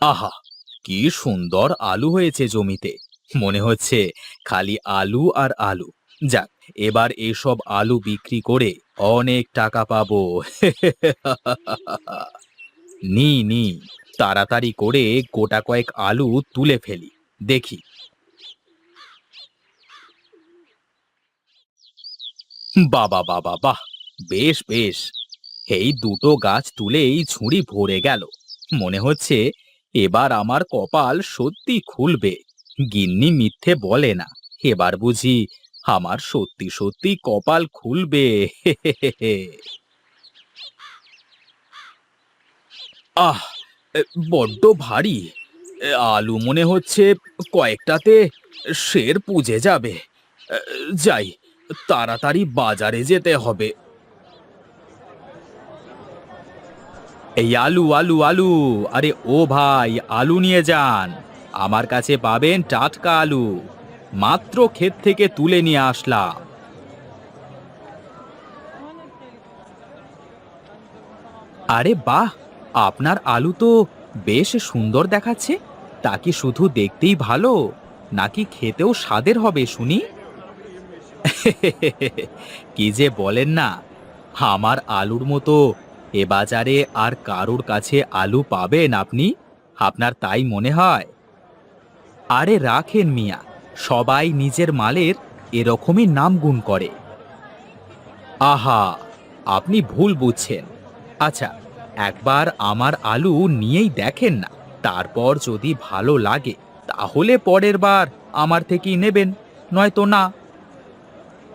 আহা, কি সুন্দর আলু হয়েছে জমিতে। মনে হচ্ছে খালি আলু আর আলু। যাক, এবার এসব আলু বিক্রি করে অনেক টাকা পাবো। নি নি, তাড়াতাড়ি করে গোটা কয়েক আলু তুলে ফেলি। দেখি। বাবা বাবা, বাহ, বেশ বেশ। এই দুটো গাছ তুলেই ঝুড়ি ভরে গেল। মনে হচ্ছে এবার আমার কপাল সত্যি খুলবে। গিন্নি মিথ্যে বলে না। এবার বুঝি আমার সত্যি সত্যি কপাল খুলবে। আহ বড্ড ভারী। আলু মনে হচ্ছে কয়েকটাতে শের পুজে যাবে। যাই, তাড়াতাড়ি বাজারে যেতে হবে। এই আলু আলু আলু। আরে ও ভাই, আলু নিয়ে যান। আমার কাছে পাবেন টাটকা আলু। মাত্র ক্ষেত থেকে তুলে নিয়ে আসলাম। আরে বাহ, আপনার আলু তো বেশ সুন্দর দেখাচ্ছে। তা কি শুধু দেখতেই ভালো, নাকি খেতেও স্বাদের হবে শুনি? কি যে বলেন না, আমার আলুর মতো এ বাজারে আর কারোর কাছে আলু পাবেন আপনি? আপনার তাই মনে হয়? আরে রাখেন মিয়া, সবাই নিজের মালের এরকমই নাম গুণ করে। আহা, আপনি ভুল বুঝছেন। আচ্ছা একবার আমার আলু নিয়েই দেখেন না, তারপর যদি ভালো লাগে, তাহলে পরের বার আমার থেকেই নেবেন, নয়তো না।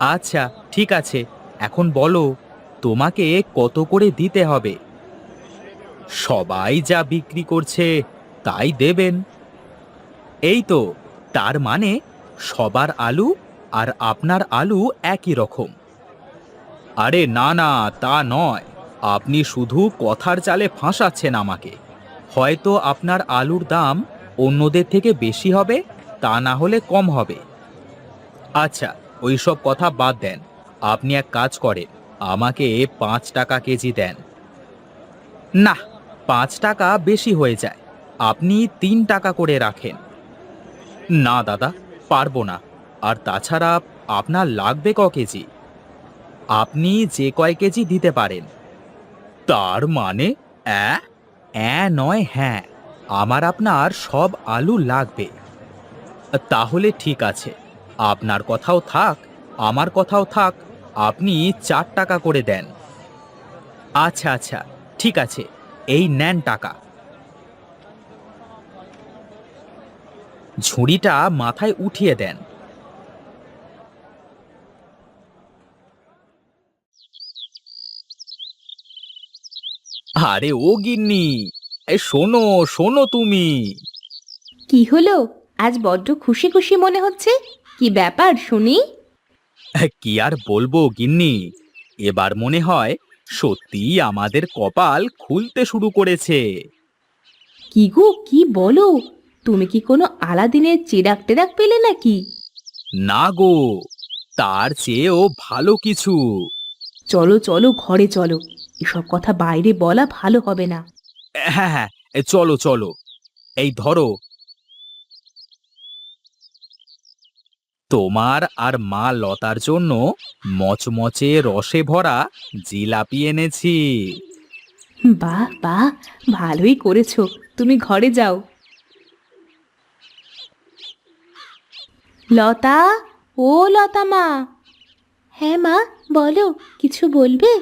আচ্ছা ঠিক আছে, এখন বলো। তোমাকে কত করে দিতে হবে? সবাই যা বিক্রি করছে, তাই দেবেন। এই তো, তার মানে সবার আলু আর আপনার আলু একই রকম। আরে না না, তা নয়। আপনি শুধু কথার চালে ফাঁসাচ্ছেন আমাকে। হয়তো আপনার আলুর দাম অন্যদের থেকে বেশি হবে, তা না হলে কম হবে। আচ্ছা ওইসব কথা বাদ দেন। আপনি এক কাজ করেন। আমাকে পাঁচ টাকা কেজি দেন। না পাঁচ টাকা বেশি হয়ে যায়। আপনি তিন টাকা করে রাখেন। না, দাদা, পারব না। আর তাছাড়া আপনার লাগবে ক কেজি? আপনি যে কয় কেজি দিতে পারেন। তার মানে অ্যা অ্যা নয় হ্যাঁ আমার আপনার সব আলু লাগবে। তাহলে ঠিক আছে। আপনার কথাও থাক, আমার কথাও থাক আপনি চার টাকা করে দেন। আচ্ছা আচ্ছা ঠিক আছে, এই নেন টাকা। ঝুড়িটা মাথায় উঠিয়ে দেন। আরে ও গিন্নি, এ শোনো শোনো তুমি। কি হলো? আজ বড্ড খুশি খুশি মনে হচ্ছে। কি ব্যাপার, শুনি? কি আর বলব গিন্নি? এবার মনে হয় সত্যিই আমাদের কপাল খুলতে শুরু করেছে। কি গো কি বলো? তুমি কি কোনো আলাদিনের চেরাক টেরাক পেলে নাকি? না গো তার চেয়েও ভালো কিছু। চলো চলো ঘরে চলো। এসব কথা বাইরে বলা ভালো হবে না। হ্যাঁ হ্যাঁ চলো চলো। এই ধরো তোমার আর মা লতার জন্য মচমচে রসে ভরা জিলাপি এনেছি। বাহ বাহ, ভালোই করেছ, তুমি ঘরে যাও। লতা, ও লতা মা। হ্যাঁ মা, বলো, কিছু বলবে?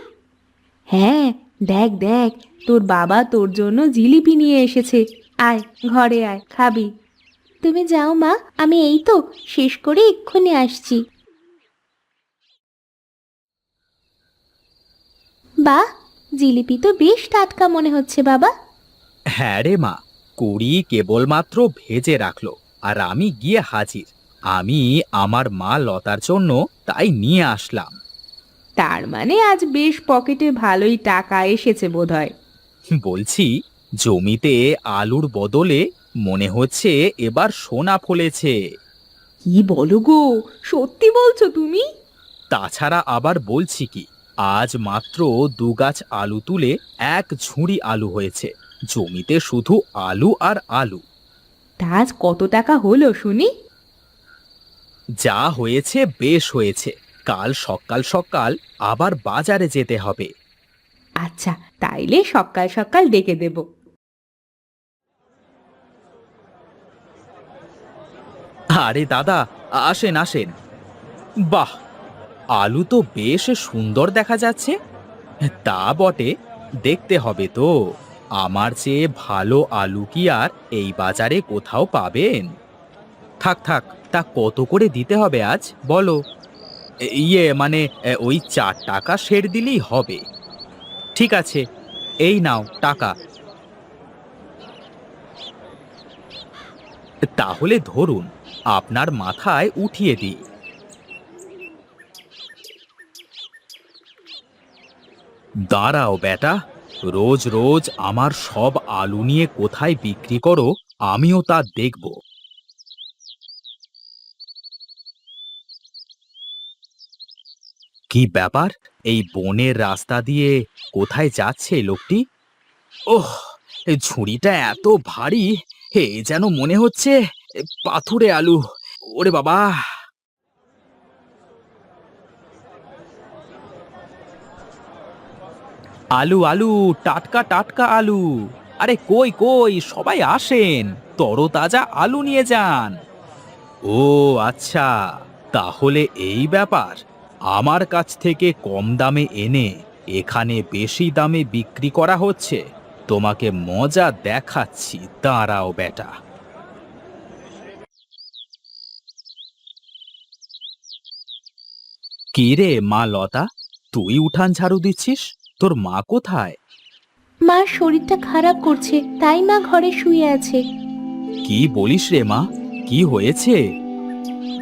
হ্যাঁ দেখ দেখ, তোর বাবা তোর জন্য জিলিপি নিয়ে এসেছে। আয়, ঘরে আয়, খাবি। তুমি যাও মা আমি এই তো শেষ করে এক্ষুনি আসছি। বাহ জিলিপি তো বেশ টাটকা মনে হচ্ছে বাবা। হ্যাঁ রে মা কুড়ি কেবলমাত্র ভেজে রাখল আর আমি গিয়ে হাজির। আমি আমার মা লতার জন্য তাই নিয়ে আসলাম। তার মানে আজ বেশ পকেটে ভালোই টাকা এসেছে বোধহয়। বলছি জমিতে আলুর বদলে মনে হচ্ছে এবার সোনা ফলেছে। কি বলো গো সত্যি বলছো তুমি? তাছাড়া আবার বলছি কি আজ মাত্র দু গাছ আলু তুলে এক ঝুড়ি আলু হয়েছে জমিতে শুধু আলু আর আলু। তা আজ কত টাকা হলো শুনি? যা হয়েছে বেশ হয়েছে কাল সকাল সকাল আবার বাজারে যেতে হবে। আচ্ছা তাইলে সকাল সকাল ডেকে দেব। আরে দাদা, আসেন আসেন। বাহ, আলু তো বেশ সুন্দর দেখা যাচ্ছে। তা বটে, দেখতে হবে তো, আমার চেয়ে ভালো আলু কি আর এই বাজারে কোথাও পাবেন? থাক থাক, তা কত করে দিতে হবে আজ, বলো? ইয়ে মানে ওই চার টাকা সের দিলেই হবে। ঠিক আছে, এই নাও, টাকা। তাহলে ধরুন আপনার মাথায় উঠিয়ে দিই। দাঁড়াও বেটা, রোজ রোজ আমার সব আলু নিয়ে কোথায় বিক্রি করো, আমিও তা দেখব। কি ব্যাপার? এই বনের রাস্তা দিয়ে কোথায় যাচ্ছে লোকটি? ওহ ঝুড়িটা এত ভারী হে যেন মনে হচ্ছে পাথুরে আলু। ওরে বাবা। আলু আলু, টাটকা টাটকা আলু। আরে কই কই, সবাই আসেন। তরতাজা আলু নিয়ে যান। ও আচ্ছা তাহলে এই ব্যাপার। আমার কাছ থেকে কম দামে এনে এখানে বেশি দামে বিক্রি করা হচ্ছে। তোমাকে মজা দেখাচ্ছি। দাঁড়াও, বেটা। কি রে মা লতা? তুই উঠান ঝাড়ু দিচ্ছিস? তোর মা কোথায়? মার শরীরটা খারাপ করছে তাই মা ঘরে শুয়ে আছে। কি বলিস রে মা? কি হয়েছে?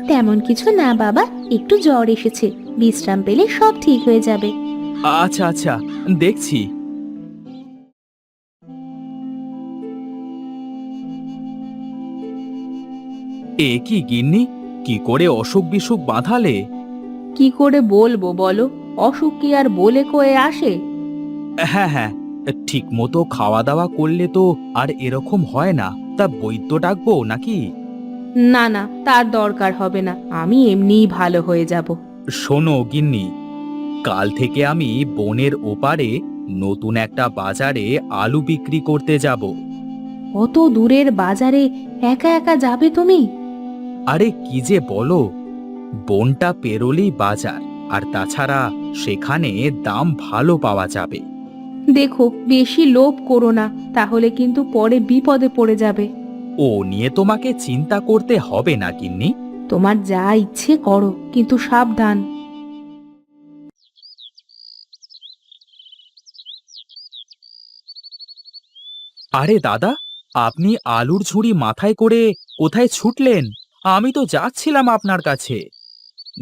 তেমন কিছু না বাবা একটু জ্বর এসেছে। বিশ্রাম পেলে সব ঠিক হয়ে যাবে। আচ্ছা আচ্ছা দেখছি। এ কি গিন্নি? কি করে অসুখ বিসুখ বাঁধালে? কি করে বলব বলো? অসুখ কি আর বলে কয়ে আসে? হ্যাঁ হ্যাঁ ঠিক মতো খাওয়া দাওয়া করলে তো আর এরকম হয় না। তা বৈদ্য ডাকবো নাকি? না না তার দরকার হবে না আমি এমনিই ভালো হয়ে যাব। শোনো গিন্নি কাল থেকে আমি বনের ওপারে নতুন একটা বাজারে আলু বিক্রি করতে যাব। অত দূরের বাজারে একা একা যাবে তুমি? আরে কি যে বলো বনটা পেরোলেই বাজার আর তাছাড়া সেখানে দাম ভালো পাওয়া যাবে। দেখো বেশি লোভ করো না তাহলে কিন্তু পরে বিপদে পড়ে যাবে। ও নিয়ে তোমাকে চিন্তা করতে হবে না কিন্নি তোমার যা ইচ্ছে করো কিন্তু সাবধান। আরে দাদা আপনি আলুর ঝুড়ি মাথায় করে কোথায় ছুটলেন? আমি তো যাচ্ছিলাম আপনার কাছে।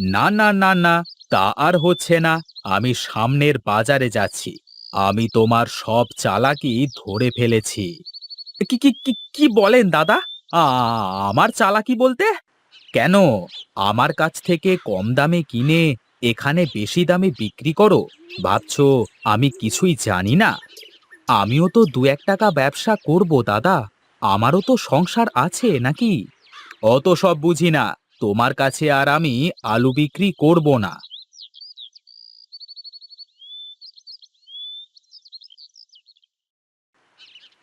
না না না না, তা আর হচ্ছে না। আমি সামনের বাজারে যাচ্ছি। আমি তোমার সব চালাকি ধরে ফেলেছি। কি বলেন দাদা? আ- আমার চালাকি বলতে? কেন? আমার কাছ থেকে কম দামে কিনে, এখানে বেশি দামে বিক্রি করো? ভাবছ, আমি কিছুই জানি না? আমিও তো দু এক টাকা ব্যবসা করব দাদা। আমারও তো সংসার আছে নাকি? অত সব বুঝি না। তোমার কাছে আর আমি আলু বিক্রি করব না।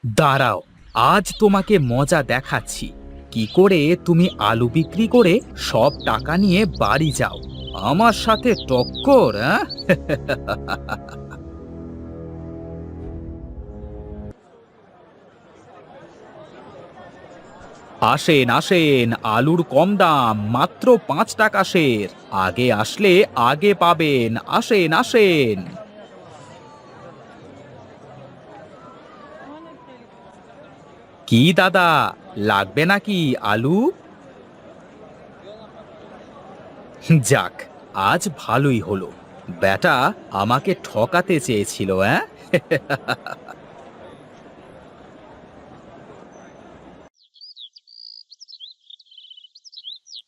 দাঁড়াও, আজ তোমাকে মজা দেখাচ্ছি। কি করে তুমি আলু বিক্রি করে সব টাকা নিয়ে বাড়ি যাও? আমার সাথে টক্কর হ্যাঁ আসেন আসেন, আলুর কম দাম, মাত্র পাঁচ টাকা সের। আগে আসলে আগে পাবেন, আসেন আসেন। কি দাদা, লাগবে নাকি আলু? যাক, আজ ভালোই হলো। বেটা আমাকে ঠকাতে চেয়েছিল হ্যাঁ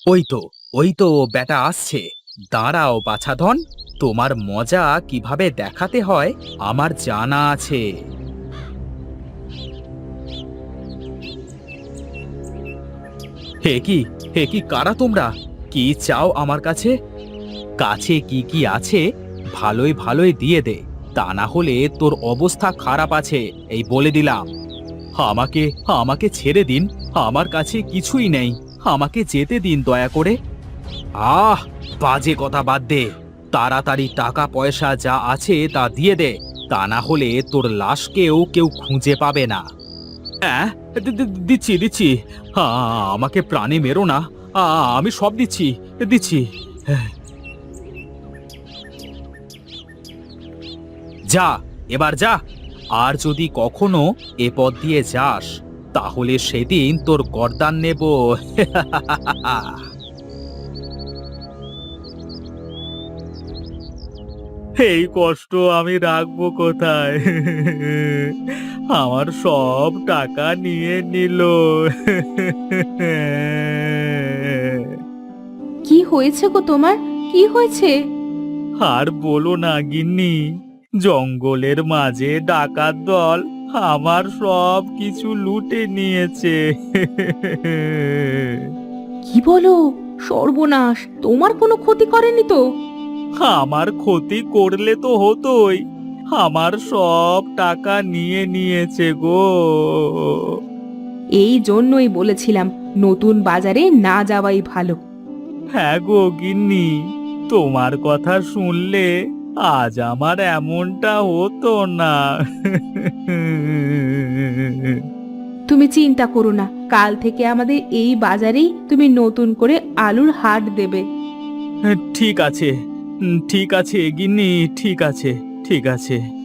ওই তো ওই তো বেটা আসছে। দাঁড়াও বাছাধন, তোমার মজা কীভাবে দেখাতে হয় আমার জানা আছে। হে কি হে কি, কারা তোমরা? কি চাও আমার কাছে? কাছে কি কি আছে? ভালোই ভালোই দিয়ে দে। তা না হলে তোর অবস্থা খারাপ আছে, এই বলে দিলাম। আমাকে আমাকে ছেড়ে দিন, আমার কাছে কিছুই নেই। আমাকে যেতে দিন দয়া করে। আহ বাজে কথা বাদ দে। তাড়াতাড়ি টাকা পয়সা যা আছে তা দিয়ে দে। তা না হলে তোর লাশকেও কেউ খুঁজে পাবে না। হ্যাঁ দিচ্ছি দিচ্ছি। আ, আমাকে প্রাণে মেরো না। আমি সব দিচ্ছি দিচ্ছি। যা এবার যা। আর যদি কখনো এ পথ দিয়ে যাস তাহলে সেদিন তোর গর্দান নেব। এই কষ্ট আমি রাখব কোথায়? আমার সব টাকা নিয়ে নিল। কি হয়েছে গো তোমার? কি হয়েছে? আর বলো না গিন্নি জঙ্গলের মাঝে ডাকাত দল আমার সব কিছু লুটে নিয়েছে। কি বলো? সর্বনাশ তোমার কোনো ক্ষতি করেনি তো? আমার ক্ষতি করলে তো হতোই। আমার সব টাকা নিয়ে নিয়েছে গো। এই জন্যই বলেছিলাম নতুন বাজারে না যাওয়াই ভালো। হ্যাঁ গো গিন্নি তোমার কথা শুনলে আজ আমার এমনটা হতো না। তুমি চিন্তা করো না কাল থেকে আমাদের এই বাজারেই তুমি নতুন করে আলুর হাট দেবে। ঠিক আছে ঠিক আছে গিন্নি ঠিক আছে ঠিক আছে।